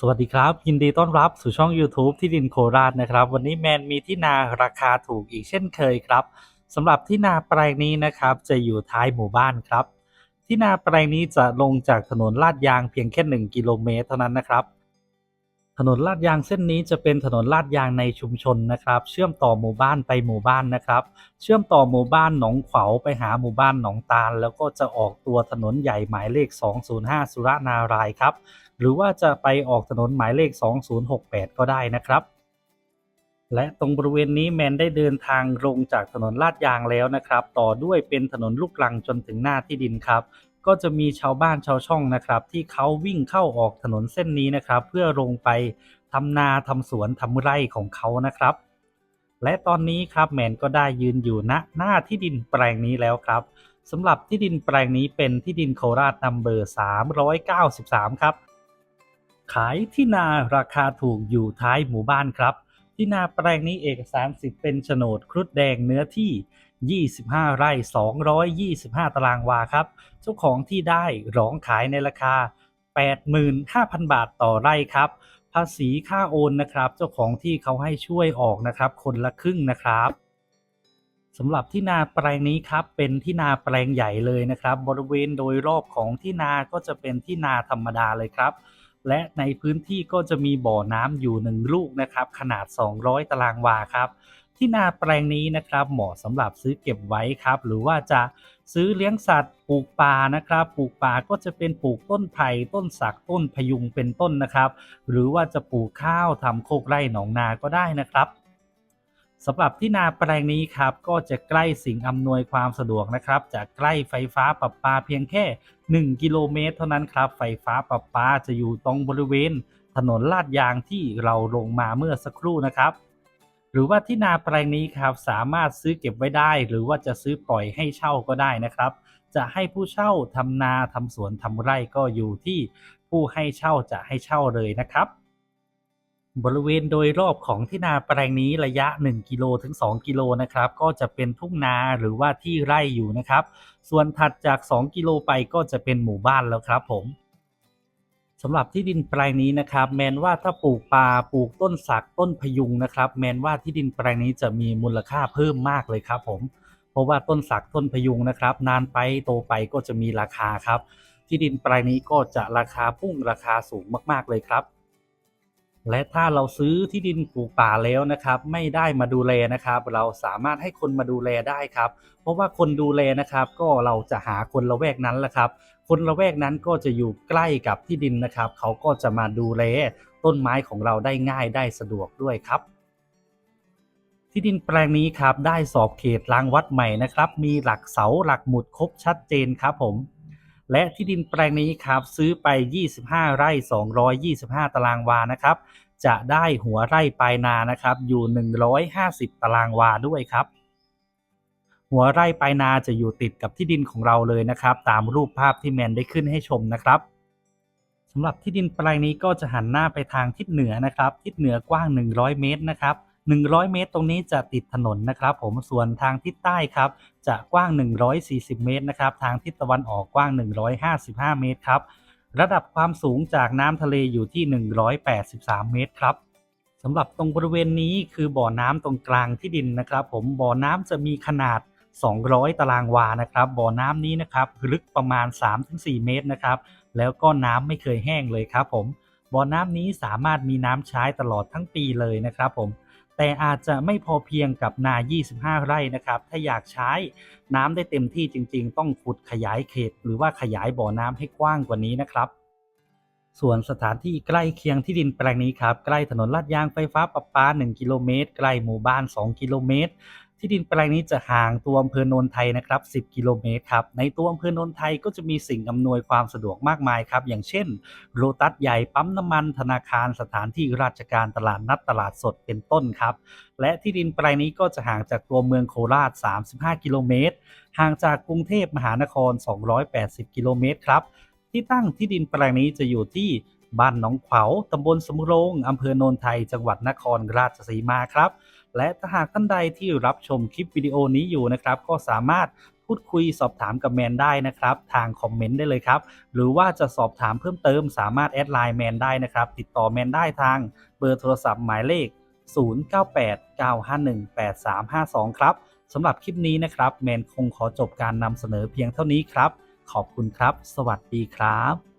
สวัสดีครับ ยินดีต้อนรับสู่ช่อง YouTube ที่ดินโคราชนะครับ วันนี้แมนมีที่นาราคาถูกอีกเช่นเคยครับสำหรับที่นาแปลงนี้นะครับ จะอยู่ท้ายหมู่บ้านครับ ที่นาแปลงนี้จะลงจากถนนลาดยางเพียงแค่ 1 กิโลเมตรเท่านั้นนะครับ ถนนลาดยางเส้นนี้จะเป็นถนนลาดยางในชุมชนนะครับ เชื่อมต่อหมู่บ้านไปหมู่บ้านนะครับ เชื่อมต่อหมู่บ้านหนองขวาวไปหาหมู่บ้านหนองตาล แล้วก็จะออกตัวถนนใหญ่หมายเลข 205 สุรนารายครับ หรือว่าจะไปออกถนนหมายเลข 2068 ก็ได้นะครับ และตรงบริเวณนี้แมนได้เดินทางลงจากถนนลาดยางแล้วนะครับ ต่อด้วยเป็นถนนลูกลังจนถึงหน้าที่ดินครับ ก็จะมีชาวบ้านชาวช่องนะครับ ที่เขาวิ่งเข้าออกถนนเส้นนี้นะครับ เพื่อลงไปทำนาทำสวนทำไร่ของเขานะครับ และตอนนี้ครับแมนก็ได้ยืนอยู่ณหน้าที่ดินแปลงนี้แล้วครับสำหรับที่ดินแปลงนี้เป็นที่ดินโคราชนัมเบอร์ 393 ครับ ขายที่นาราคาถูกอยู่ท้ายหมู่บ้านครับ ที่นาแปลงนี้เอกสารสิทธิ์เป็นโฉนดครุฑแดงเนื้อที่ 25 ไร่ 225 ตารางวาครับ เจ้าของที่ได้ร้องขายในราคา 85,000 บาทต่อไร่ครับ ภาษีค่าโอนนะครับ เจ้าของที่เขาให้ช่วยออกนะครับ คนละครึ่งนะครับสำหรับที่นาแปลงนี้ครับเป็นที่นาแปลงใหญ่เลยนะครับ บริเวณโดยรอบของที่นาก็จะเป็นที่นาธรรมดาเลยครับ และในพื้นที่ก็จะมีบ่อน้ำอยู่หนึ่งลูกนะครับ ขนาด 200 ตารางวาครับ ที่นาแปลงนี้นะครับเหมาะสำหรับซื้อเก็บไว้ครับ หรือว่าจะซื้อเลี้ยงสัตว์ปลูกป่านะครับ ปลูกป่าก็จะเป็นปลูกต้นไผ่ต้นสักต้นพยุงเป็นต้นนะครับ หรือว่าจะปลูกข้าวทำโคกไร่หนองนาก็ได้นะครับสำหรับที่นาแปลงนี้ครับก็จะใกล้สิ่งอำนวยความสะดวกนะครับจะใกล้ไฟฟ้าประปาเพียงแค่ 1 กิโลเมตร เท่านั้นครับ ไฟฟ้าประปาจะอยู่ตรงบริเวณ ถนนลาดยางที่เราลงมาเมื่อสักครู่นะครับ รือว่าที่นาแปลงนี้ครับสามารถซื้อเก็บไว้ได้ หรือว่าจะซื้อปล่อยให้เช่าก็ได้นะครับ จะให้ผู้เช่าทำนาทำสวนทำไร่ก็อยู่ที่ผู้ให้เช่าจะให้เช่าเลยนะครับบริเวณโดยรอบของที่นาแปลงนี้ระยะ 1 กิโลถึง 2 กิโลนะครับ ก็จะเป็นทุ่งนาหรือว่าที่ไร่อยู่นะครับ ส่วนถัดจาก 2 กิโลไปก็จะเป็นหมู่บ้านแล้วครับผม สำหรับที่ดินแปลงนี้นะครับแมนว่าถ้าปลูกปลาปลูกต้นสักต้นพยุงนะครับแมนว่าที่ดินแปลงนี้จะมีมูลค่าเพิ่มมากเลยครับผมเพราะว่าต้นสักต้นพยุงนะครับ นานไปโตไปก็จะมีราคาครับ ที่ดินแปลงนี้ก็จะราคาพุ่งราคาสูงมากๆเลยครับ และถ้าเราซื้อที่ดินปลูกป่าแล้วนะครับ ไม่ได้มาดูแลนะครับ เราสามารถให้คนมาดูแลได้ครับ เพราะว่าคนดูแลนะครับ ก็เราจะหาคนละแวกนั้นแหละครับ คนละแวกนั้นก็จะอยู่ใกล้กับที่ดินนะครับ เขาก็จะมาดูแลต้นไม้ของเราได้ง่ายได้สะดวกด้วยครับ ที่ดินแปลงนี้ครับได้สอบเขตรางวัดใหม่นะครับ มีหลักเสาหลักหมุดครบชัดเจนครับผม และที่ดินแปลงนี้ครับซื้อไป 25 ไร่ 225 ตารางวานะครับ จะได้หัวไร่ปลายนานะครับ อยู่ 150 ตารางวาด้วยครับ หัวไร่ปลายนาจะอยู่ติดกับที่ดินของเราเลยนะครับ ตามรูปภาพที่แมนได้ขึ้นให้ชมนะครับสำหรับที่ดินแปลงนี้ก็จะหันหน้าไปทางทิศเหนือนะครับ ทิศเหนือกว้าง 100 เมตรนะครับ 100 เมตร ตรงนี้จะติดถนนนะครับ ผมส่วนทางทิศใต้ครับ จะกว้าง 140 เมตรนะครับ ทางทิศตะวันออกกว้าง 155 เมตรครับ ระดับความสูงจากน้ำทะเลอยู่ที่ 183 เมตรครับสำหรับตรงบริเวณนี้คือบ่อน้ำตรงกลางที่ดินนะครับ ผมบ่อน้ำจะมีขนาด 200 ตารางวานะครับ บ่อน้ำนี้นะครับลึกประมาณ 3-4 เมตรนะครับ แล้วก็น้ำไม่เคยแห้งเลยครับ ผมบ่อน้ำนี้สามารถมีน้ำใช้ตลอดทั้งปีเลยนะครับ ผม แต่อาจจะไม่พอเพียงกับนา 25 ไร่นะครับ ถ้าอยากใช้น้ำได้เต็มที่จริง ๆ ต้องขุดขยายเขต หรือว่าขยายบ่อน้ำให้กว้างกว่านี้นะครับส่วนสถานที่ใกล้เคียงที่ดินแปลงนี้ครับ ใกล้ถนนลาดยางไฟฟ้าประปา 1 กิโลเมตร ใกล้หมู่บ้าน 2 กิโลเมตร ที่ดินแปลงนี้จะห่างตัวอำเภอโนนไทยนะครับ 10 กิโลเมตรครับ ในตัวอำเภอโนนไทยก็จะมีสิ่งอำนวยความสะดวกมากมายครับ อย่างเช่น โลตัสใหญ่ปั๊มน้ำมัน ธนาคาร สถานที่ราชการตลาดนัดตลาดสดเป็นต้นครับ และที่ดินแปลงนี้ก็จะห่างจากตัวเมืองโคราช 35 กิโลเมตร ห่างจากกรุงเทพมหานคร 280 กิโลเมตรครับ ที่ตั้งที่ดินแปลงนี้จะอยู่ที่บ้านหนองเขาตำบลสำโรงอำเภอโนนไทย จังหวัดนครราชสีมาครับ และถ้าหากท่านใดที่รับชมคลิปวิดีโอนี้อยู่นะครับก็สามารถพูดคุยสอบถามกับแมนได้นะครับ ทางคอมเมนต์ได้เลยครับ หรือว่าจะสอบถามเพิ่มเติมสามารถแอดไลน์แมนได้นะครับ ติดต่อแมนได้ทางเบอร์โทรศัพท์หมายเลข 0989518352 ครับสำหรับคลิปนี้นะครับ แมนคงขอจบการนำเสนอเพียงเท่านี้ครับ ขอบคุณครับ สวัสดีครับ